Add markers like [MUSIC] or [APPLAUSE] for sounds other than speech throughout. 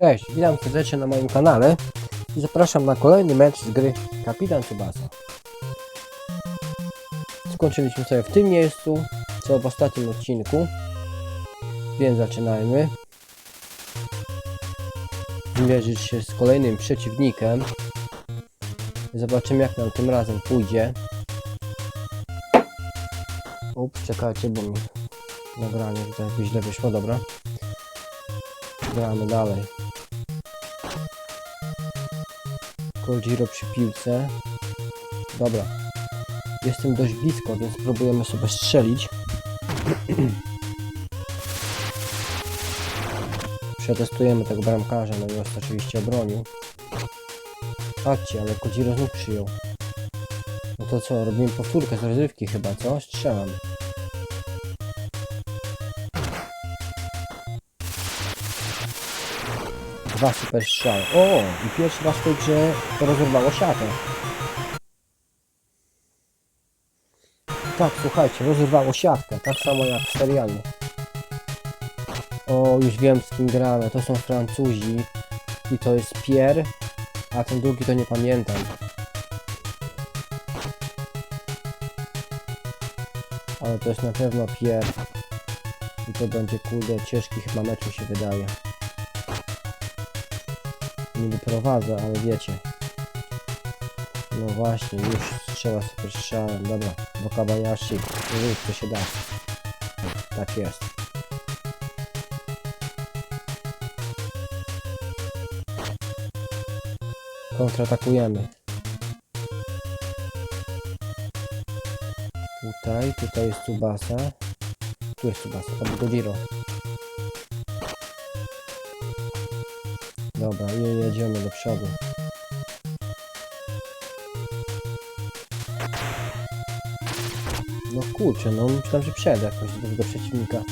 Cześć, witam serdecznie na moim kanale i zapraszam na kolejny mecz z gry Kapitan Tsubasa. Skończyliśmy sobie w tym miejscu, co w ostatnim odcinku, więc zaczynajmy. Zmierzyć się z kolejnym przeciwnikiem. Zobaczymy jak nam tym razem pójdzie. Ups, czekajcie, bo mi nagranie tutaj źle wyszło, dobra. Gramy dalej. Kojiro przy piłce. Dobra. Jestem dość blisko, więc próbujemy sobie strzelić. [CLEARS THROAT] Przetestujemy tego bramkarza, no i oczywiście obronił. Patrzcie, ale Kojiro znów przyjął. No to co, robimy powtórkę z rozrywki chyba, co? Strzelam. Dwa super strzały. O! I pierwszy raz w tej grze to rozerwało siatę. Tak, słuchajcie, rozerwało siatkę. Tak samo jak w serialu. O, już wiem z kim gramy. To są Francuzi. I to jest Pierre. A ten drugi to nie pamiętam. Ale to jest na pewno Pierre. I to będzie kurde ciężki chyba mecz mi się wydaje niby prowadzę, ale wiecie. No właśnie, już strzela super strzałem. Dobra, bo Kabayashi, rób to się da. Tak jest. Kontratakujemy. Tutaj, tutaj jest Tsubasa. Tu jest Tsubasa, tam Gojiro. Dobra, i jedziemy do przodu. No kurczę, no myślałem, że przejdę jakoś do tego przeciwnika.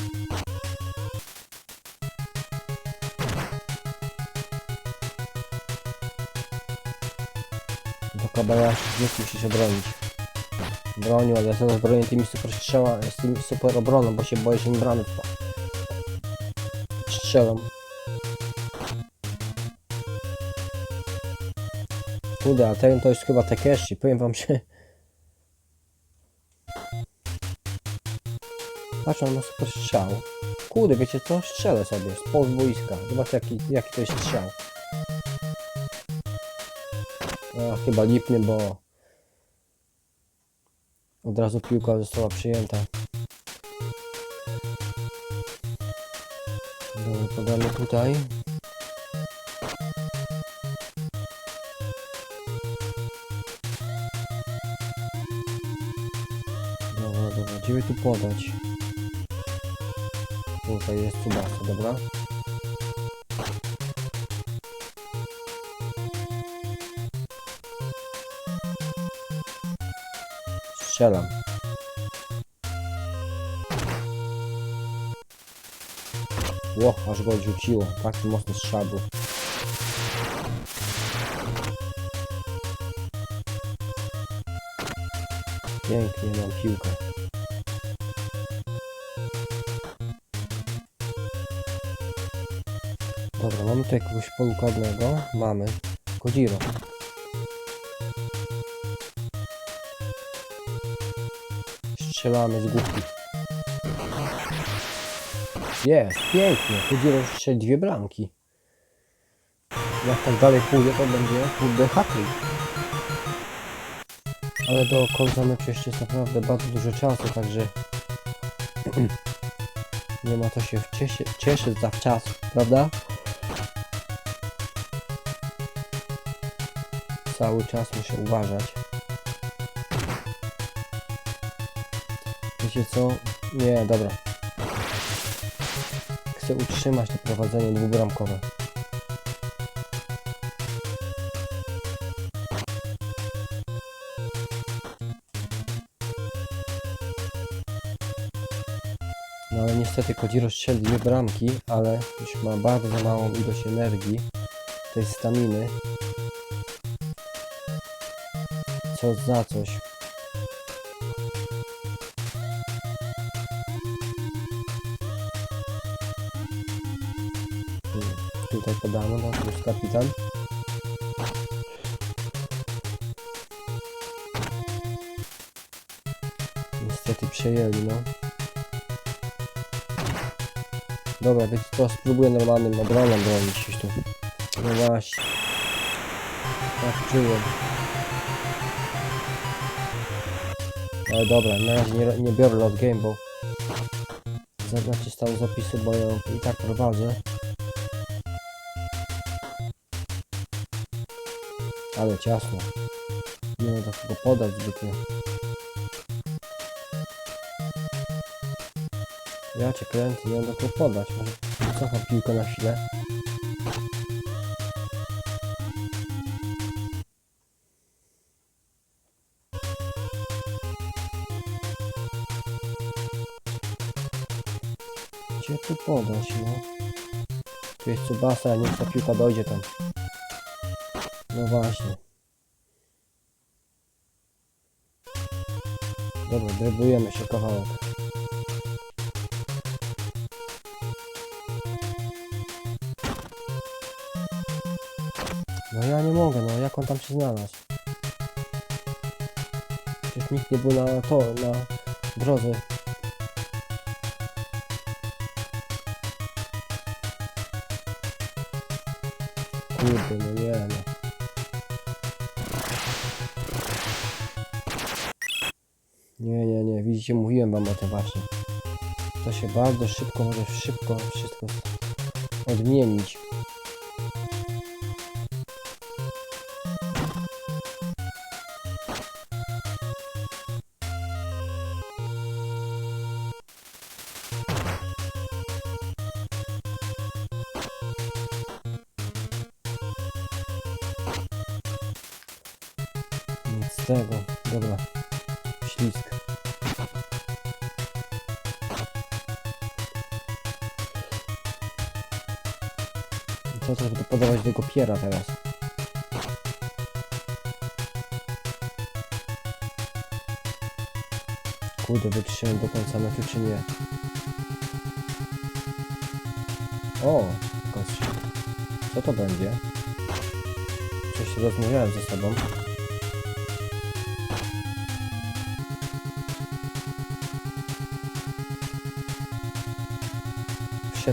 Do Kabayashi znów musi się bronić. Bronił, ale ja zaraz bronię tymi super strzała, z tymi super obroną, bo się boję, że mi bramy wpa- Kurde, a ten to jest chyba Takeshi. Powiem wam, że... Patrz, on ma super strzał. Kurde, wiecie co? Strzelę sobie z boiska. Zobaczcie jaki, jaki to jest strzał. A, chyba lipny, bo... Od razu piłka została przyjęta. Dobra, podamy tutaj. Dobra, gdzie by tu podać? Tutaj jest Tsubasa, dobra? Strzelam. Ło, aż go odrzuciło. Taki mocny strzał był. Pięknie mam piłkę. Dobra, mamy tu jakiegoś polukadnego. Mamy. Kojiro. Strzelamy z główki. Jest, pięknie. Kojiro strzeli dwie bramki. Jak tak dalej pójdzie, to będzie kurde hatryk. Ale do końca meczu jeszcze jest naprawdę bardzo dużo czasu, także [CLEARS THROAT] nie ma to się cieszy, cieszyć zawczasu, prawda? Cały czas muszę uważać. Wiecie co? Nie, dobra. Chcę utrzymać to prowadzenie dwubramkowe. No ale niestety Kojiro strzelił dwie bramki, ale już ma bardzo małą ilość energii, tej staminy. Co za coś. Tutaj pod Adamo, no to jest kapitan. Niestety przejęli, no. Dobra, więc to spróbuję normalnym obroną bronić już tu. No właśnie. Tak czułem. Ale dobra, na razie nie, nie biorę lot game, bo zaznaczę stan zapisu, bo ja i tak prowadzę. Ale ciasno. Nie do kogo podać zbytnio. Ja cię kręcę, nie do kogo podać. Może cofam piłkę na chwilę. Podać, no? Tu jest Tsubasa, niech ta piłka dojdzie tam. No właśnie. Dobra, drybujemy się kawałek. No ja nie mogę, no jak on tam się znalazł? Przecież nikt nie był na to, na drodze. Kurde, no nie no. Nie, nie, nie, widzicie, mówiłem wam o tym właśnie. To się bardzo szybko, może szybko wszystko odmienić. Tego, dobra. Ślisk. Co to będę podawać do piera teraz? Kurde, wytrzymam do końca meczu czy nie? O. Co to będzie? Coś rozmawiałem ze sobą.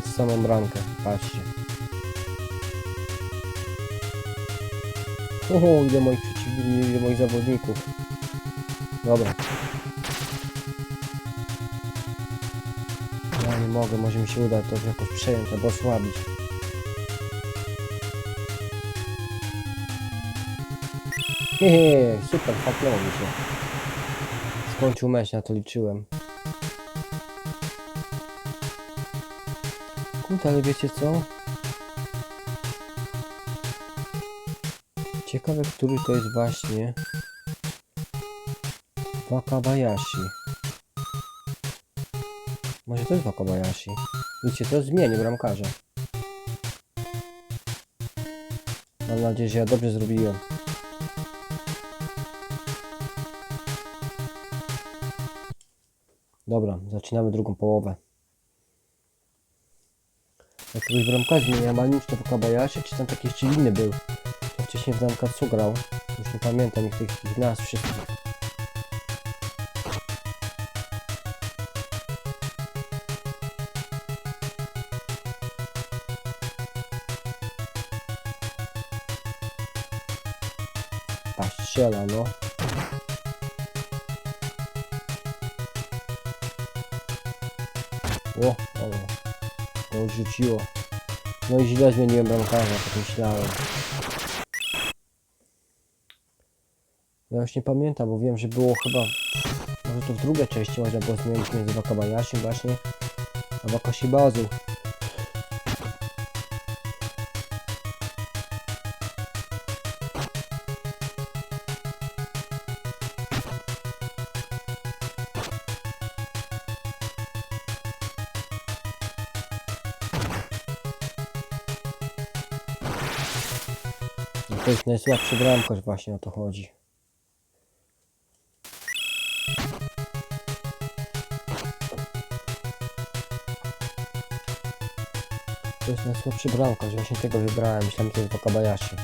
W samą bramkę, patrzcie. O, ile moich przeciwników, ile moich zawodników. Dobra. Ja nie mogę, może mi się uda to jakoś przejąć albo osłabić. Hehe, super, faknęło mi się. Skończył mecz, na to liczyłem. Ale wiecie co? Ciekawe, który to jest właśnie Wakabayashi. Może to jest Wakabayashi? Wiecie, to zmieni bramkarza. Mam nadzieję, że ja dobrze zrobiłem. Dobra, zaczynamy drugą połowę. Jakiegoś bramkarza zmieniałem, ale czy to Wakabayashi, czy tam taki jeszcze inny był. To wcześniej w Namkatsu grał. Już nie pamiętam ich tych, nazw wszystkich. Ta strzela, no. Rzuciło. No i źle zmieniłem bramkarza, tak myślałem. Ja już nie pamiętam, bo wiem, że było chyba... Może to w drugiej części można było zmienić między Wakabayashi właśnie a Wakashibazu. Jest najsłabszy bramkarz właśnie o to chodzi. To jest najsłabszy bramkarz, właśnie tego wybrałem, myślałem, że to jest Wakabayashi.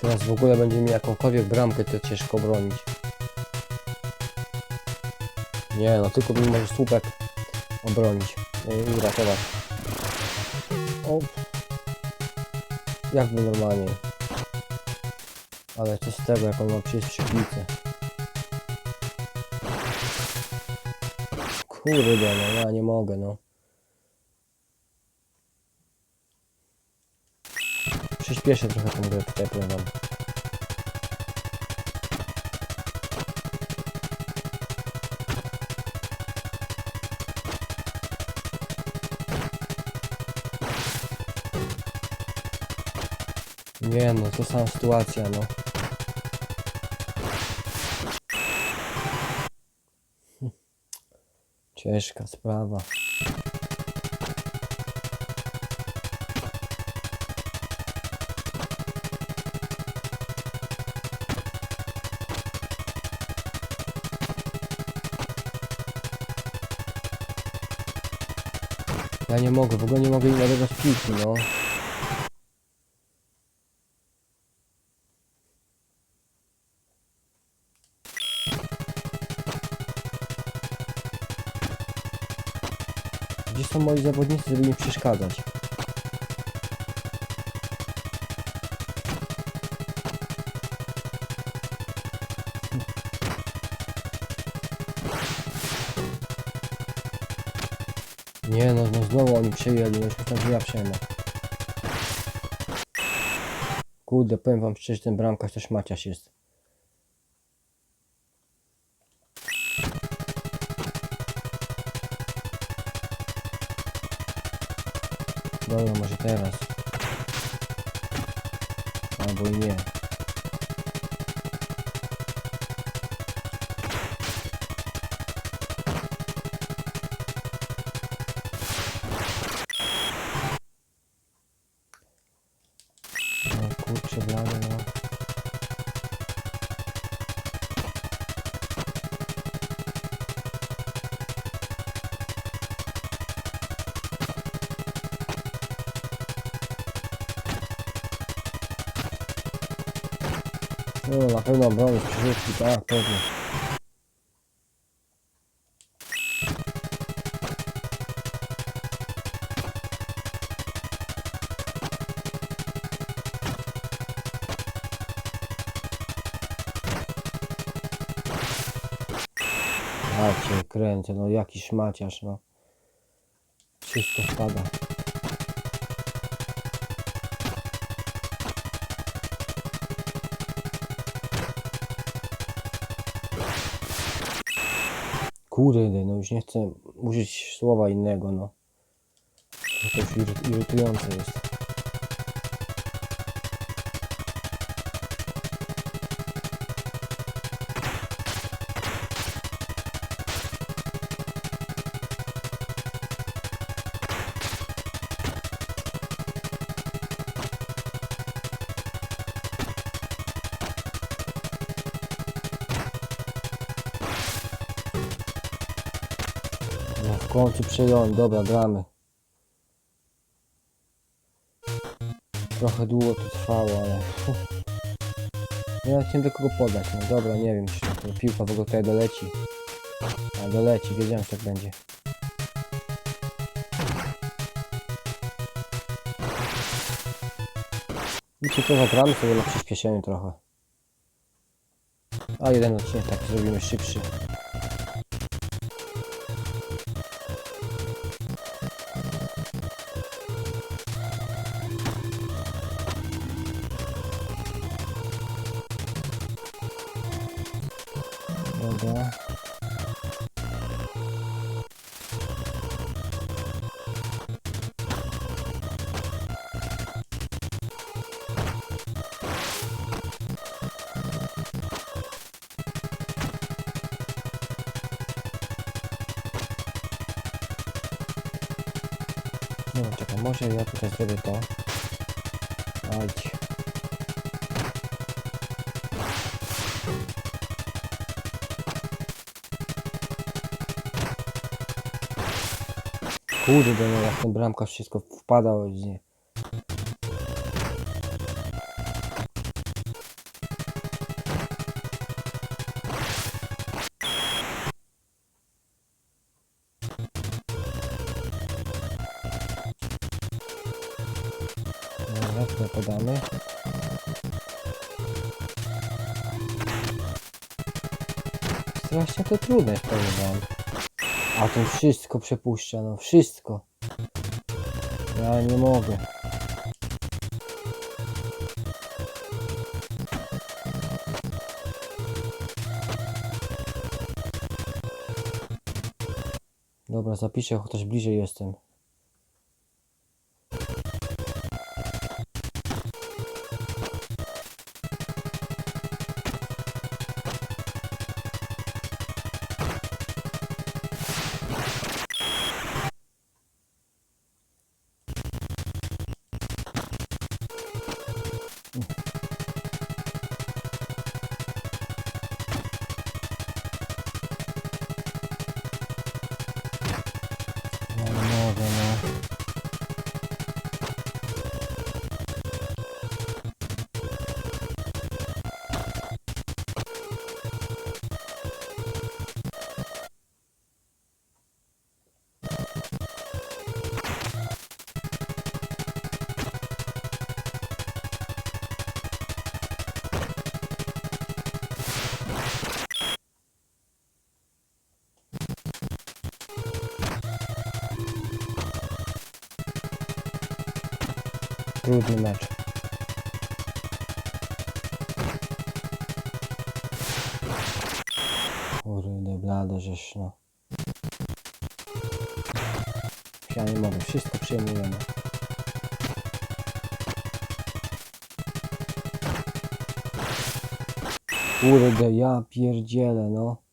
Teraz w ogóle będzie mi jakąkolwiek bramkę, to ciężko bronić. Nie, no tylko mi może słupek obronić i uratować. O! Jakby normalnie. Ale co z tego, jak on ma przyjść przy piłce. Kurde, no ja nie mogę, no. Przyspieszę trochę tę grę tutaj, powiem. Nie no, to sama sytuacja, no. Ciężka sprawa. Ja nie mogę, w ogóle nie mogę im odebrać piłki, no. Są moi zawodnicy, żeby mi przeszkadzać? Nie no, no znowu oni przejęli, no już myślałem, że ja przejmę. Kurde, powiem wam szczerze, ten bramkarz to szmaciarz jest. No, na pewno bronić przerzutki, tak, pewnie. Ja cię kręcę, no jaki szmaciarz, no. Wszystko spada. Kurde, no już nie chcę użyć słowa innego, no. To już iry- irytujące jest. W końcu przejąłem, dobra, gramy. Trochę długo to trwało, ale... [LAUGHS] Ja nie wiem do kogo podać, no dobra, nie wiem, czy to piłka w ogóle tutaj doleci. A doleci, wiedziałem, że tak będzie. Wiecie co, zagramy sobie na przyspieszeniu trochę. A jeden odcinek tak zrobimy szybszy. Nie No czekaj, może ja tutaj zrobię to. Chodź. Kurde, no jak ten bramkarz wszystko wpadał, nie. To podamy. Strasznie to trudne jest, powiem. A ten wszystko przepuszcza, no wszystko. Ja nie mogę. Dobra, zapiszę, chociaż bliżej jestem. Trudny mecz. Kurde, blade, żeż no. Ja nie mogę, wszystko przejmujemy. Kurde, ja pierdzielę, no.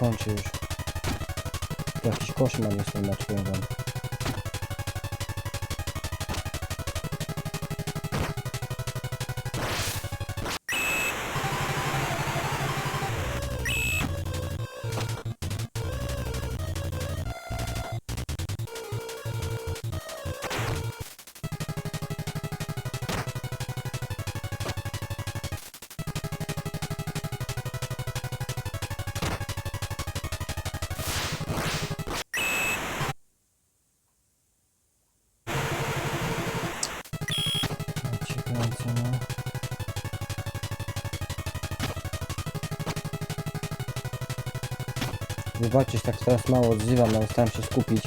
Kończy już. Jakiś koszmar jest ten mecz, powiem kręcę, no. Wybaczcie, tak teraz mało odzywam, ale staram się skupić.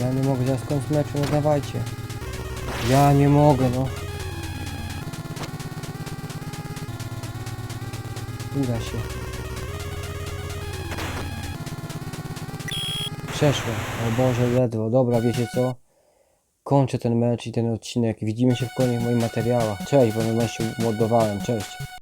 Ja nie mogę, zaraz koniec meczu, no dawajcie. Ja nie mogę, no. Uda się. Przeszło. O Boże, ledwo. Dobra, wiecie co? Kończę ten mecz i ten odcinek. Widzimy się w kolejnych moich materiałach. Cześć, bo się mordowałem. Cześć.